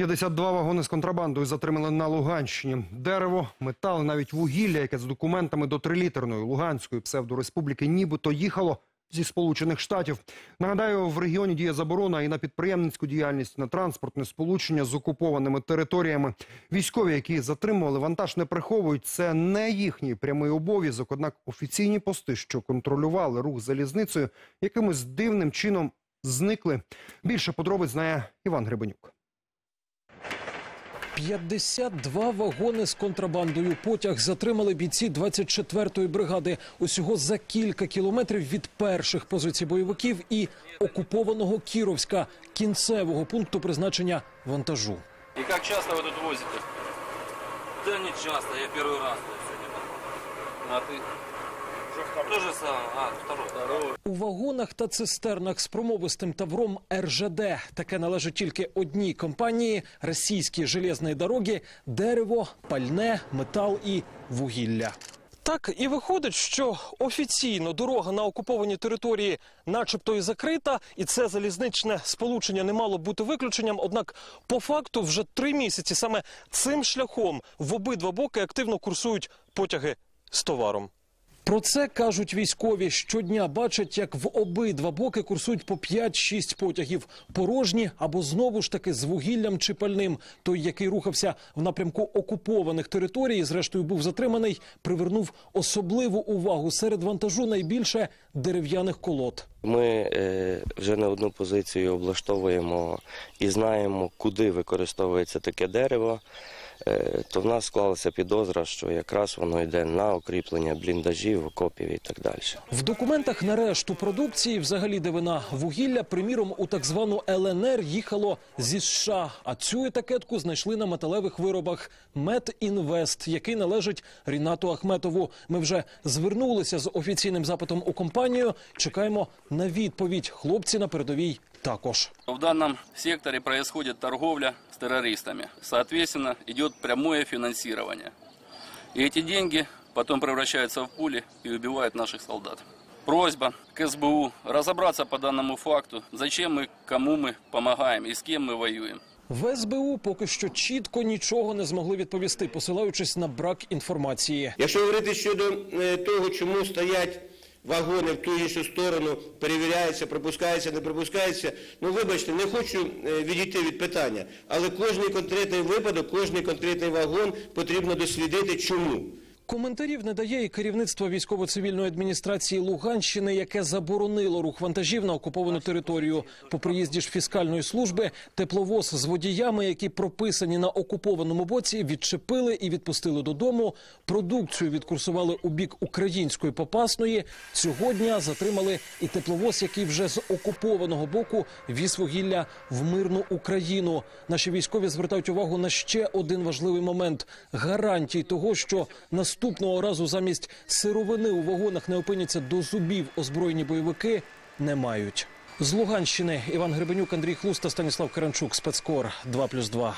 52 вагони з контрабандою затримали на Луганщині. Дерево, метал, навіть вугілля, яке з документами до трилітерної Луганської псевдореспубліки нібито їхало зі Сполучених Штатів. Нагадаю, в регіоні діє заборона і на підприємницьку діяльність, на транспортне сполучення з окупованими територіями. Військові, які затримували вантаж, не приховують. Це не їхній прямий обов'язок. Однак офіційні пости, що контролювали рух залізницею, якимось дивним чином зникли. Більше подробиць знає Іван Гребенюк. 52 вагони з контрабандою. Потяг затримали бійці 24-ї бригади. Усього за кілька кілометрів від перших позицій бойовиків і окупованого Кіровська, кінцевого пункту призначення вантажу. И как часто вы тут возите? Да не часто, я первый раз тут сегодня попал. А ты? Же самое. У вагонах та цистернах з промовистим тавром РЖД. Таке належить тільки одній компанії російські железні дороги, дерево, пальне, метал і вугілля. Так і виходить, що офіційно дорога на окупованій території, начебто, і закрита, і це залізничне сполучення не мало бути виключенням. Однак, по факту, вже три місяці саме цим шляхом в обидва боки активно курсують потяги з товаром. Про це кажуть військові. Щодня бачать, як в обидва боки курсують по 5-6 потягів. Порожні або знову ж таки з вугіллям чи пальним. Той, який рухався в напрямку окупованих територій, зрештою був затриманий, привернув особливу увагу серед вантажу найбільше дерев'яних колод. Ми е, вже не одну позицію облаштовуємо і знаємо, куди використовується таке дерево. Е, то в нас склалася підозра, що якраз воно йде на укріплення бліндажів, окопів і так далі. В документах на решту продукції, взагалі дивина вугілля, приміром, у так звану ЛНР їхало зі США. А цю етикетку знайшли на металевих виробах Медінвест, який належить Рінату Ахметову. Ми вже звернулися з офіційним запитом у компанію. Чекаємо на відповідь. Хлопці на передовій також. В данном секторе происходит торговля с террористами. Соответственно, идет прямое финансирование. И эти деньги потом превращаются в пули и убивают наших солдат. Просьба к СБУ разобраться по данному факту, зачем мы, кому мы помогаем и с кем мы воюем. В СБУ поки що чітко нічого не змогли відповісти, посилаючись на брак інформації. Якщо говорити щодо е, того, чому стоять вагони в ту іншу сторону, перевіряється, пропускається, не пропускається, ну вибачте, не хочу е, відійти від питання, але кожний конкретний випадок, кожний конкретний вагон потрібно дослідити, чому. Коментарів не дає і керівництво військово-цивільної адміністрації Луганщини, яке заборонило рух вантажів на окуповану територію. По приїзді ж фіскальної служби тепловоз з водіями, які прописані на окупованому боці, відчепили і відпустили додому. Продукцію відкурсували у бік української попасної. Цього дня затримали і тепловоз, який вже з окупованого боку віз вугілля в мирну Україну. Наші військові звертають увагу на ще один важливий момент гарантій того, що наступного разу замість сировини у вагонах не опиняться до зубів озброєні бойовики, не мають. З Луганщини Іван Гребенюк, Андрій Хлуста, Станіслав Каранчук, спецкор 2+,2.